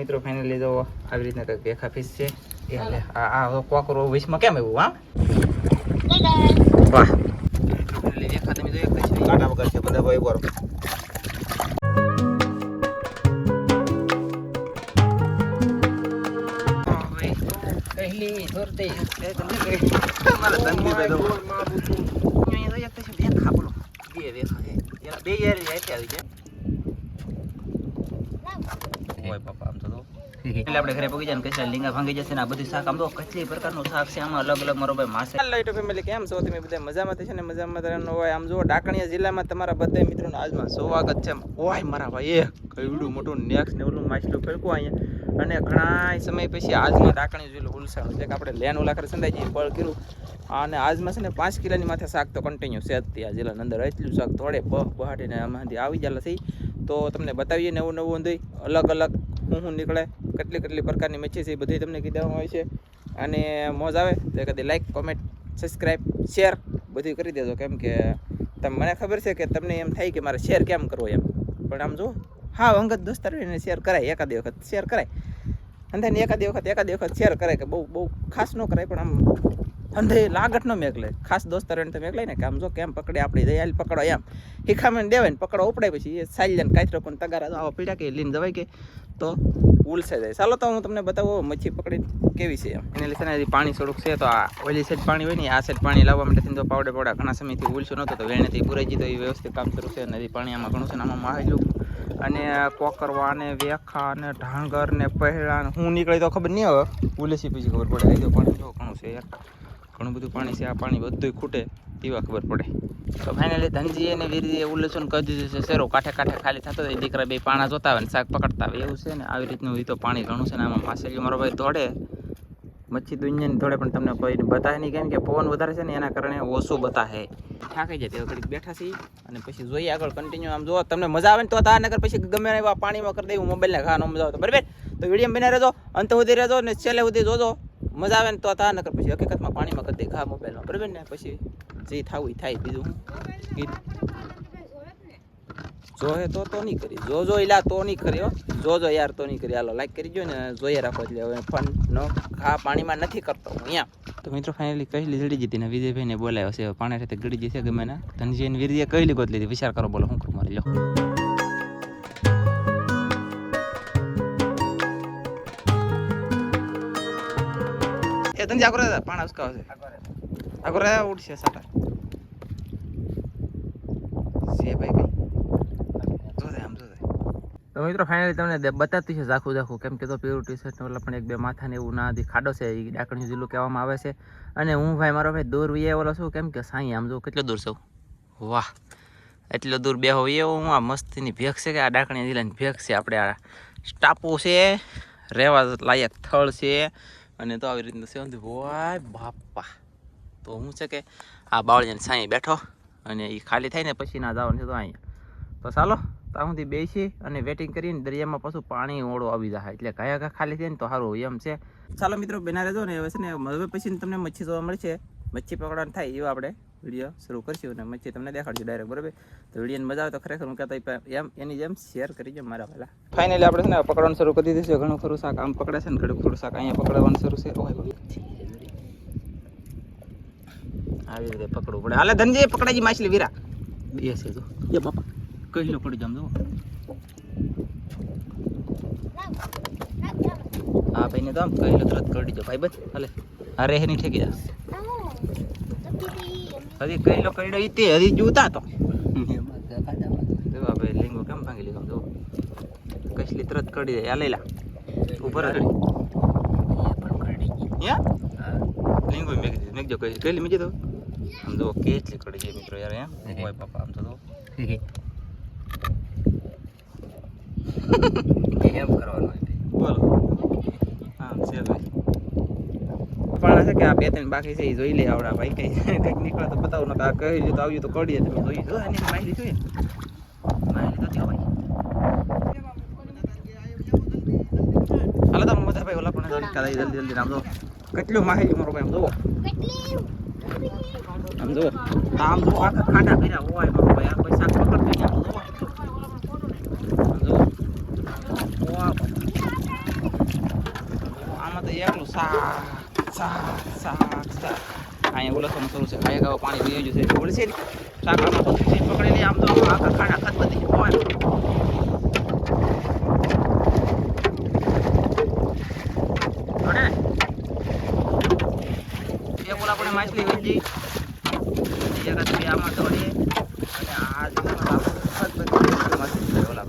મિત્રો ફાઇનલી જો આવી રીતના કંઈક દેખા ફીસ છે. એટલે આ કોકરો વિશમાં કેમ એવું હા? વાહ. દેખા તમે જોઈ શકતા છો કાંટા વગર છે, બધા ભાઈ બરો પહેલી ધોરતે મારા જોઈ શકતા છો દેખા બોલો બે દેખા બે યાર આવી છે ઓય પપ્પા, આમ આપણે ઘરે પગી જાય કચરા લીંગા ભાંગી જશે ને આ બધું શાક, આમ તો કેટલી પ્રકારનું શાક છે, આમાં અલગ અલગ મારો ભાઈ માસે. હેલો, યુટ્યુબ કેમ છો? તમે બધા મજામાં છે ને? મજામાં રહેવાનું હોય. આમ જો ડાકણિયા જિલ્લામાં તમારા બધા મિત્રોનું આજમાં સ્વાગત છે ઓય, મારા ભાઈ એ કઈડું મોટું નેક્સ ને માછલું ફેરકું અહીંયા. અને ઘણા સમય પછી આજમાં ડાકણી જિલ્લો ઉલસાણું છે આપણે લેન ઓલા કરે જઈએ બળ કર્યું અને આજમાં છે ને પાંચ કિલોની માથે શાક તો કન્ટિન્યુ છે જ તે આ અંદર એટલું શાક થોડે બહ બહાટીને આમાંથી આવી જાય થઈ તો તમને બતાવીએ નવું નવું ઊંધી અલગ અલગ શું શું નીકળે, કેટલી કેટલી પ્રકારની મચ્છી છે એ બધી તમને કીધવામાં આવે છે. અને મોજ આવે તો કદી લાઇક કોમેન્ટ સબસ્ક્રાઈબ શેર બધું કરી દેજો. કેમ કે તમે, મને ખબર છે કે તમને એમ થાય કે મારે શેર કેમ કરવો એમ. પણ આમ જો હા, અંગત દોસ્તાર હોય શેર કરાય, એકાદી વખત શેર કરાય. અને એકાદી વખત એકાદી વખત શેર કરાય, કે બહુ બહુ ખાસ ન કરાય, પણ આમ અંધે લાગટ ન મેકલે ખાસ દોસ્તાર એને તો મેકલાય ને કે આમ જો કેમ પકડે આપણી દયાલ પકડો એમ. હિખામણ દેવાય ને પકડો ઉપડાય પછી એ સાલ્યન કાચરો પણ તગારા તો આવા પીડા કે લઈને જવાય કે તો ઉલસે જાય. ચાલો તો હું તમને બતાવું મચ્છી પકડી કેવી છે એમ. એને લીધે ને પાણી થોડુંક છે તો આ ઓલી સાઈડ પાણી હોય ને આ સાઈડ પાણી લાવવા માટે તો પાવડે પાવડા ઘણા સમયથી ઉલસો નહોતો તો વેણેથી પૂરાઈ જતો એ વ્યવસ્થિત કામ શરૂ છે નદી પાણી આમાં ઘણું છે ને આમાં માહેલું અને કોકરવા ને વેખા ને, ઢાંગર ને પહેરા હું નીકળી તો ખબર નહીં હવે. ઉલેસી પછી ખબર પડે. આવી તો પાણી જો ઘણું છે યાર. ઘણું બધું પાણી છે, આ પાણી બધું ખૂટે તેવા ખબર પડે. તો ફાઇનલી ધનજી અને વીરજીએ ઉલ્લેસન કરી દીધું છે, શેરો કાંઠે કાંઠે ખાલી થતો હોય, દીકરા બે પાણા જોતા હોય ને શાક પકડતા હોય, એવું છે ને? આવી રીતનું એ તો પાણી ઘણું છે ને આમાં માછલીઓ મારો ભાઈ દોડે, મચ્છી દુનિયાની દોડે, પણ તમને કોઈ બતાવે નહીં. કેમ કે પવન વધારે છે ને, એના કારણે ઓછું બતાવે. થાકી જાય તે ઘડીક બેઠા છીએ અને પછી જોઈએ આગળ કન્ટિન્યુ આમ જો તમને મજા આવે ને તો આ નગર પછી ગમે એવા પાણીમાં કરી દેવું મોબાઈલને ખાવાનો મજા આવે તો. બરાબર? તો વીડિયો બને રહેજો, અંત સુધી રહેજો ને છેલ્લે સુધી જોજો. મજા આવે ને તો તા નકર પછી હકીકતમાં પાણીમાં કરી દે, ઘા મોબાઈલમાં, બરાબર ને? પછી જે થાવું એ થાય બીજું હું? જોહે તો તો નહીં કરી. જો જો એલા તો નહીં કર્યો જો જો, યાર, તો નહીં કરી. હાલો લાઈક કરી દો ને, જોઈએ રાખો એટલે હવે ફન નો ઘા પાણીમાં નથી કરતો હું, અહીંયા. તો મિત્રો ફાઇનલી જતી ને વિજયભાઈને બોલાવ્યો છે. પાણી સાથે ગળી જશે ગમે ના. ધનજી અને વીરજીએ કહેલી ગોત લીધી વિચાર કરો, બોલો, શું કરું મારી લો પાણા ઉસકાવે છે. આગળ રહે, ઉડશે સાટા છે ભાઈ કઈ. આમ જોજે તો મિત્રો ફાઇનલી તમને બતાવતી છે ઝાખું ઝાખું. કેમ કે તો પ્યોર ટી શર્ટ ઓલા પણ એક બે માથા ને એવું ના હતી ખાડો છે એ ડાકણિયું જિલ્લો કહેવામાં આવે છે. અને હું ભાઈ મારો ભાઈ દૂર વીએ ઓલો છું કેમ કે સાંઈ આમ જો કેટલો દૂર છું. વાહ એટલો દૂર બે હોય એવો હું આ મસ્તીની ભેખ છે કે આ ડાકણી જિલ્લાની ભેખ છે? આપણે આ ટાપુ છે રહેવા લાયક સ્થળ છે. અને તો આવી રીતનું છે. વાય બાપા. તો હું છે કે આ બાવળિયાની સાંઈ બેઠો અને એ ખાલી થાય ને પછી ના જવાનું છે તો અહીંયા. તો ચાલો ત્યાં સુધી બેસી અને વેટિંગ કરીને દરિયામાં પાછું પાણી ઓળો આવી જાય એટલે કયા કયા ખાલી થાય ને તો સારું એમ છે. ચાલો મિત્રો, બેના રહેજો ને હવે છે ને હવે પછી તમને મચ્છી જોવા મળશે. મચ્છી પકડવાનું થાય એવું આપણે. વીડિયો શરૂ કરશું અને મચ્છી તમને દેખાડશું ડાયરેક્ટ બરાબર? તો વિડીયોને મજા આવે તો ખરેખર હું કહેતા એમ, એની જેમ શેર કરી જો મારા પહેલા ફાઇનલી આપણે છે ને પકડવાનું શરૂ કરી દીધું છે. ઘણું ખરું શાક આમ પકડે છે ને ઘણું ખરું શાક અહીંયા પકડવાનું શરૂ છે. આવી રીતે પકડવું પડે. હાલે ધનજી પકડાજી માછલી, વીરા. બે છે જો. એ બાપા કહીલો પડી જામ જો. હા ભાઈ, ને તો આમ કહીલો તરત કરી જો ભાઈ, બસ, હાલે. અરે એની ઠેકી જા. હજી કહીલો કઈડો ઈ તે હજી જૂતા તો. આ ભાઈ લીંગો કેમ ભાંગી લીધો? જો. કસલી તરત કડી દે આ લઈ લા. ઉપર લીંગો મેં કીધું મેં જો કઈ કઈ મેં કીધું આમ જો કેટલી કડી જાય મિત્રો યાર એમ? ઓય પાપા આમ તો જો. એમ કરવાનું બોલો હા છે ભાઈ પણ છે કે આ બે ત્રણ બાકી છે એ જોઈ લે આવડા ભાઈ કઈ કંઈક નીકળે તો બતાવો ને આ કહી લીધું તો આવ્યું તો કરીએ તમે જોઈ જો એની માહિતી જોઈએ. માહિતી તો થયો ભાઈ. હાલો તમે બધા ભાઈ ઓલા પણ જલ્દી જલ્દી જલ્દી આમ જો. કેટલું માહિતી મારો ભાઈ આમ જુઓ. આમ જુઓ. આમ જુઓ આખા ખાડા ભર્યા હોય મારો ભાઈ આ શાક પકડતું આમ જુઓ. આમાં. બધું એકલું શાક. શાક શાક શાક અહીંયા શરૂ છે ખાયા ગાવા પાણી પી ગયું છે ને, શાક આમાં બધું ચીજ પકડેલી આમ તો આખા ખાડા ખત બધી હોય એક ઓલા આપણે માછલી વેચી એક જ બે આમાં દોડીએ આ જગ્યામાં આપણે ખત બધી માછલી છે ઓલા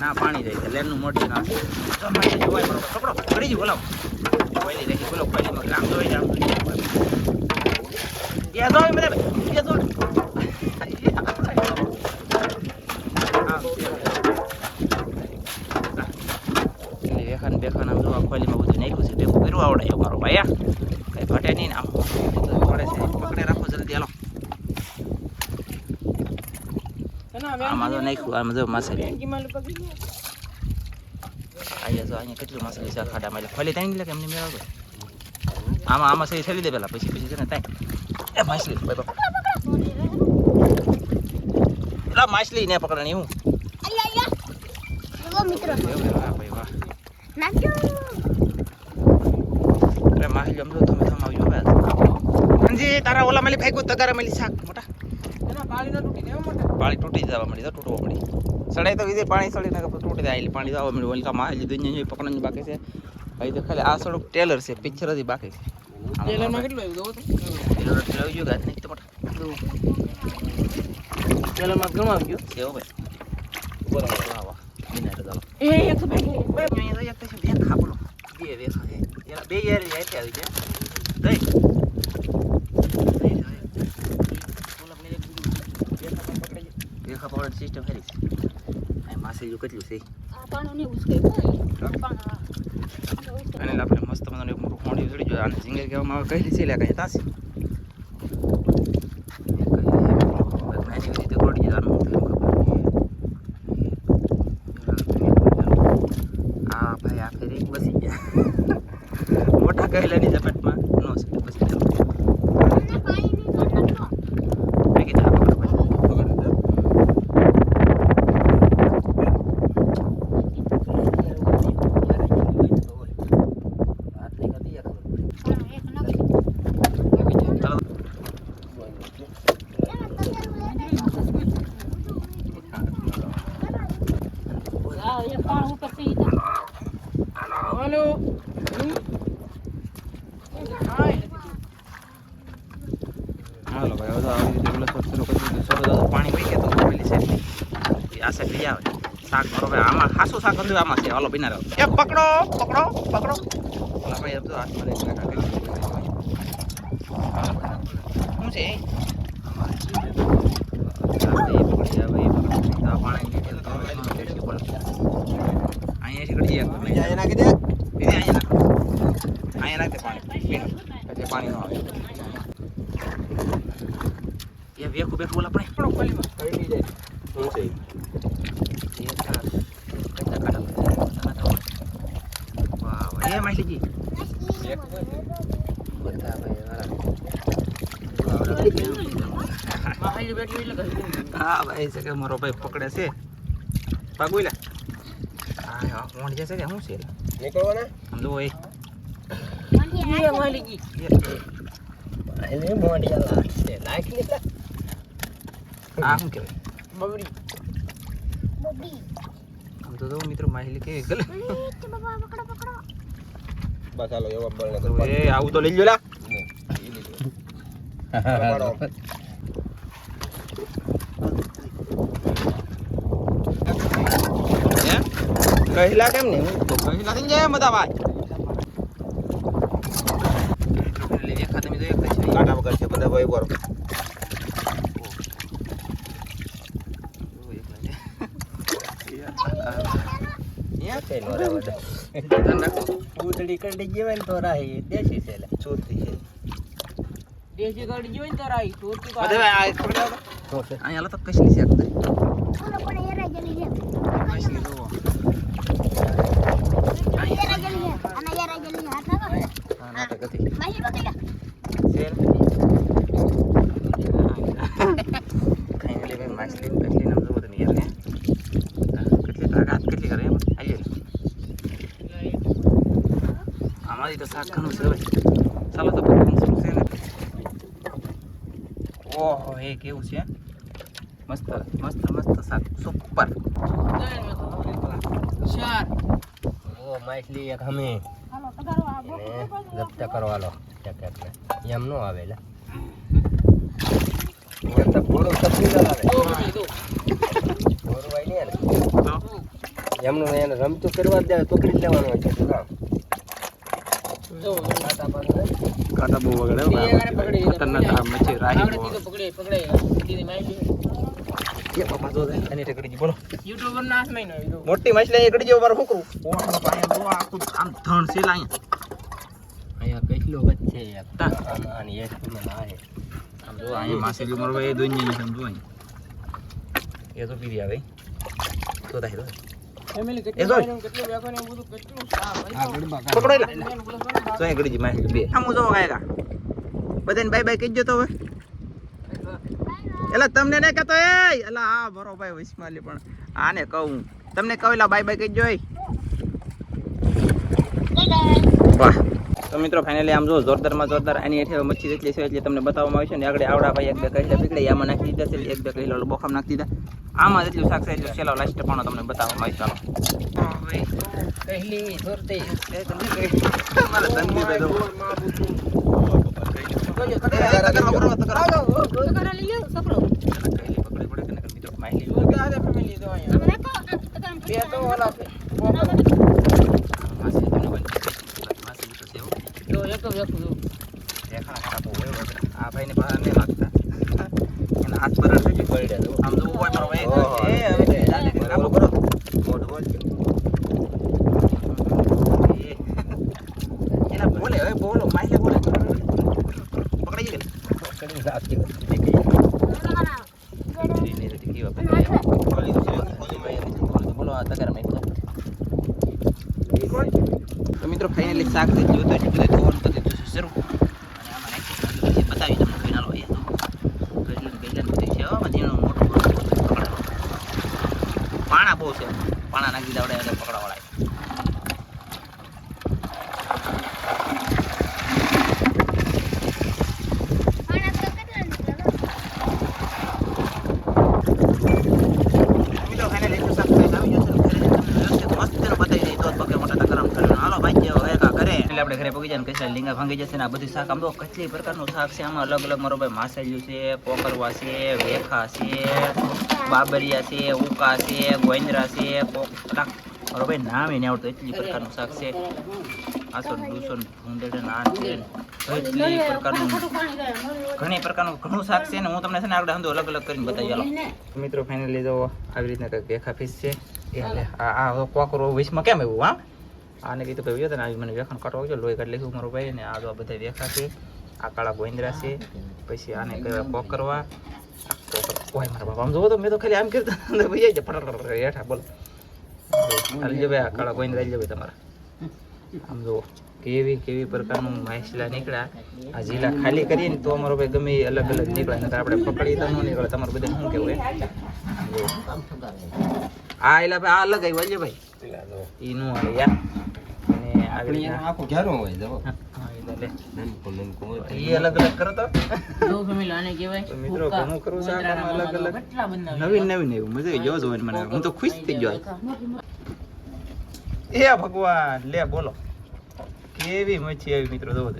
ના પાણી જાય છે લેનનું મોટી ના તો જોવાય બરોબર પકડો પકડી જ બોલાવો કોઈની રહી બોલો કોઈની આમ જોઈ આમ જોઈ એ દોડ મને એ દોડ બેખાન બેખાન આમ જો આ ખોલીમાં બધું નાખ્યું છે ભેગું કર્યું આવડે એવું મારો ભાઈ કઈ ઘટે નહીં આમ પડે છે પકડે રાખો જલ્દી હાલો આમાં તો નાખ્યું આમાં જો માછલી અહીંયા જો અહીંયા કેટલું માછલી છે ખાડામાં? એટલે ફલી તાઈ એટલે એમને મેળવ આમાં આમાં સહી થેલી દે પેલા પછી પછી છે ને તાઈ એ માછલી ભાઈ બાપા માછલી ને પકડણી હું? મિત્રો. વાહ ભાઈ વાહ. અરે માછલી આમ તમે તમે આવજો અંજી તારા ઓલા મળી ફેંકું તગારા મળી શાક મોટા. પાણી તૂટી જવા મળી તો તૂટવા મળી સડાઈ તો વિધે પાણી સડી નાખે તૂટી જાય. પાણી જવા મળ્યું ઓલી માછલી દુનિયા જેવી પકડવાની બાકી છે. ભાઈ તો ખાલી આ સડક ટેલર છે પિક્ચર હજી બાકી છે. ટેલરમાં કેટલું આવ્યું ટેલર આવી ગયું ગાજ નહીં તો મોટા. ટેલરમાં ઘણું આવી ગયું? ભાઈ. બરાબર બિના બે બે બે ખાય બે યાર આવી ગયા દઈ રેખા પાવડર સિસ્ટમ ખરી માછલીઓ કેટલું છે અને આપણે મસ્ત મજાનું એક મોટું ખોંડી ચડી જાય અને સિંગર કહેવામાં આવે કઈ લે કઈ તાસી રીતે ગયા મોટા કહેલાની ઝપટમાં નો છે બસી ગયા મેં કીધું આ પકડો ભાઈ. ચાલો હાલો ભાઈ હવે તો આવી રીતે પેલા શરૂ કરી દીધું શરૂ થતું પાણી વહી ગયા તો પેલી સાઈડ આ સાઈડ લઈ આવે શાક ભાઈ આમાં ખાસું શાક હતું આમાં છે. હાલો બિના રહો. એ પકડો પકડો પકડો. ભાઈ તો હાથમાં લઈ શું છે? અહીંયા નાખ અહીંયા નાખ દે પાણી એટલે પાણી નો આવે એ વેખું બેઠું ઓલા પણ પડો ખોલીમાં કઈ જાય શું છે હા ભાઈ છે કે મારો ભાઈ પકડે છે. પાગુલા હા હા કોણ જશે કે શું છે? નીકળવાના? આમ જો. એ એટલે મોઢિયા લાગશે નાખી લીધા આ શું કહેવાય? આમ તો મિત્રો માહિલી કેવી ગલે. બસ હાલો એવા એ આવું તો લઈ લ્યો લા. કહેલા કેમ નહીં? તો કહેલા થઈ જાય બધા ભાઈ કાંટા વગર છે બધા ભાઈ નો. ઉધડી કડી જેવાય ને તો રાહી દેશી છે લે ચોથી છે દેશી ગાડી જોઈને તો રાઈ ચોથી બધે ભાઈ આ પકડી આવો શું છે અહીંયા હાલો તો કશલી છે આપણે કશલી જોવો હા નાટક હતી શેર ખાઈને લે ભાઈ માછલી કેટલી નામ જોવો તમે યાર હે હા, કેટલી તાકાત કેટલી કરે એમ આઈએ આમાં હજી તો શાક ઘણું છે હવે ચાલો તો શરૂ છે ને. ઓહો, એ કેવું છે? મસ્ત મસ્ત મસ્ત શાક. સુપર ઓ માછલી એક હમે. જપ્ત ને. એમ નો આવેલા ઘોડો તપી ના આવે. ઘોડો વાય ને. એમનું એને રમતું કરવા જ દે પકડી લેવાનું હોય છે દો કાંટા બહુ વગડે પકડી ખતરનાક આ મચી રાહી બહુ. પકડે પકડે. દીદી માહિતી બાપા જો એની ટેકડી બોલો. યુટ્યુબર ના હાથમાં. મોટી માછલી અહીં એકડી જેવો છોકરું ઓહો પાયા જો આખું આમ ધણ છે અહીંયા. અહીંયા કેટલો વચ્ચે એક તા. એક માં આ આમ જો અહીંયા માછલી મારો ભાઈ દોઈ છે આમ અહીં એ તો પીવી આવે. તો થાય તો ફેમિલી કેટલું કેટલું ને બધું કેટલું. પકડો એલા ને, બે. આમ જો કાયગા બધાને બાય બાય કહીજો તો હવે. એલા તમને નહીં કહેતો એ એલા હા બરો ભાઈ વૈશ્માલી પણ. આને કહું. તમને કહું એલા બાય બાય કહીજો એ તો મિત્રો ફાઇનલી આમ જો જોરદારમાં જોરદાર આની હેઠળ મચ્છી જેટલી છે એટલી તમને બતાવવામાં આવશે ને આગળ આવડા ભાઈ એક બે કહીલા પીકડે આમાં નાખી દીધા છે એક બે કહીલા બોખામ નાખી દીધા. આમાં જેટલું શાક છે એટલું છેલ્લો લાસ્ટ પણ તમને બતાવવામાં આવશે ચાલો પહેલી જોરતી એ તમને મારા ધનજીભાઈ તો ઓલા દો, એક જ એક દો. દેખાડા હોય વગર. આ ભાઈને બહાર નહીં લાગતા એના હાથ થઈ પડ્યા. આમ જોવું હોય મારો ભાઈ. મોઢું બોલ કે. એ. એના બોલે હવે બોલો માહિલે બોલે પકડી ગઈ પકડી રાખી. ને નથી કેવા પકડી બોલી તો છે. બોલી તો બોલો આ તગારમાં તો મિત્રો ફાઇનલી શાક થઈ ગયું તો એટલે બધું ધોવાનું કરી દીધું છે શરૂ અને આમાં નાખી દીધું છે. બતાવી તમને કોઈ નાલો અહીંયા તો ગઈડલું ને ગઈડલું બધું છે હો, ઝીણું મોટું મોટું બધું પકડાવાનું. પાણા બહુ છે પાણા નાખી દીધા આવડે એટલે પકડાવાળા આના તો કેટલા નીકળ્યા મિત્રો ફાઇનલી એટલું શાક ખાઈને આવી જશે ને ઘરે જઈને તમને વ્યવસ્થિત મસ્ત એનું બતાવી દઈએ તો જ પગે મોટા તકરામ કરે હાલો ભાઈ જે હવે કા કરે એટલે આપણે ઘરે પગી જાય કચરા લીંગા ભાંગી જશે ને આ બધું શાક આમ તો કેટલી પ્રકારનું શાક છે? આમાં અલગ અલગ મારો ભાઈ માસેલ્યું છે, પોકરવા છે, વેખા છે, બાબરિયા છે ઉકા છે ગોઈન્દ્રા છે મારો ભાઈ નામ એને આવડતું, એટલી પ્રકારનું શાક છે. આસો દુસો ભૂંદડા નાન છે. પ્રકારનું ઘણી પ્રકારનું ઘણું શાક છે હું તમને છે ને આગળ સમજો અલગ અલગ કરીને બતાવી મિત્રો ફાઇનલી જો આવી રીતના કંઈક વેખા ફીસ છે આ કોકરો વિશમાં કેમ એવું હા? આને કીધું કે વિયો આવી મને વેખાણ કાઢવા આવજો, લોહી કાઢી લખ્યું મારો ભાઈ ને આ બધા વેખા છે. આ કાળા ગોંદરા છે. પછી આને કહેવાય કોકરવા કોઈ મારા બાપા, આમ જોવો તો મેં તો ખાલી આમ કીધું અંદર ભાઈ જાય ફટાફટ, હેઠા, બોલો. હાલી જો આ કાળા ગોંદરા આવી જવાય તમારા. આમ જુઓ, કેવી કેવી પ્રકારનું માછલા નીકળ્યા. આ જીલા ખાલી કરીએ ને તો અમારો ભાઈ ગમે એ અલગ અલગ નીકળે આપણે પકડી તો ન નીકળે. તમારું બધું શું કેવું. આ એલા ભાઈ આ અલગ આવ્યો અજય ભાઈ. પેલા ઈ નું આવે યાર અને આપણી એનું આખું જો. નાનકું હોય. જો એ ભગવાન લે બોલો. કેવી મચ્છી આવી મિત્રો જોવો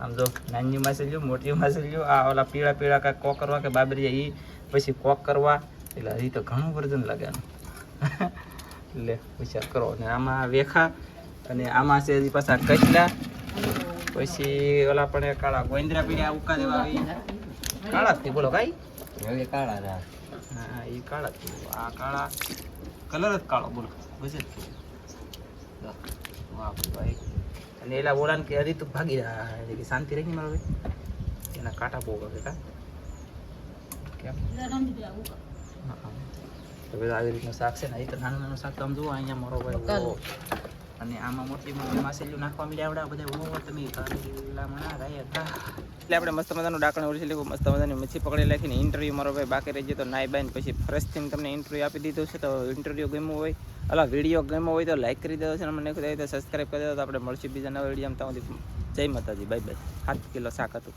આમ જો નાની માછલીઓ મોટી માછલીઓ આ ઓલા પીળા પીળા કાંઈક કોક કરવા કે બાબરિયા ઈ પછી કોક કરવા એટલે હજી તો ઘણું વર્જન લાગે એટલે લે વિચાર કરો. ને આમાં વેખા અને આમાં છે હજી પાછા કચલા પછી ઓલા પણ એ કાળા ગોંદરા પીડ્યા ઉકા દેવા આવી. કાળા થી બોલો કઈ? હવે કાળા ના. હા એ કાળા થી. આ કાળા કલર જ કાળો બોલો. બસ જ વાહ ભાઈ. અને એલા ઓળાને કે હજી તું ભાગી રહ્યા કે શાંતિ રહી મારો ભાઈ. એના કાંટા બહુ વાગે કા. કેમ. તો બધા આવી રીતનું શાક છે ને એ તો નાનું નાનું શાક તમે જુઓ અહીંયા મારો ભાઈ. અને આમાં મોટી મોટી માછલીઓ નાખવા મળ્યા આવડા બધા ઓહો તમે કારેલામાં રહ્યા હતા એટલે આપણે મસ્ત મજાનું ડાકણ ઓળખી લીધું મસ્ત મજાની મચ્છી પકડી રાખીને ઇન્ટરવ્યૂ મારો ભાઈ બાકી રહી તો નાઈ બાઈને પછી થઈને તમને ઇન્ટરવ્યૂ આપી દીધું છે તો ઇન્ટરવ્યૂ ગમ્યું હોય અલા વીડિયો ગમ્યો હોય તો લાઈક કરી દેજો છે અને મને ખુદ તો સબસ્ક્રાઈબ કરી દેવો તો આપણે મળશું બીજા નવા વીડિયો ત્યાં સુધી જય માતાજી બાય બાય સાત કિલો શાક હતું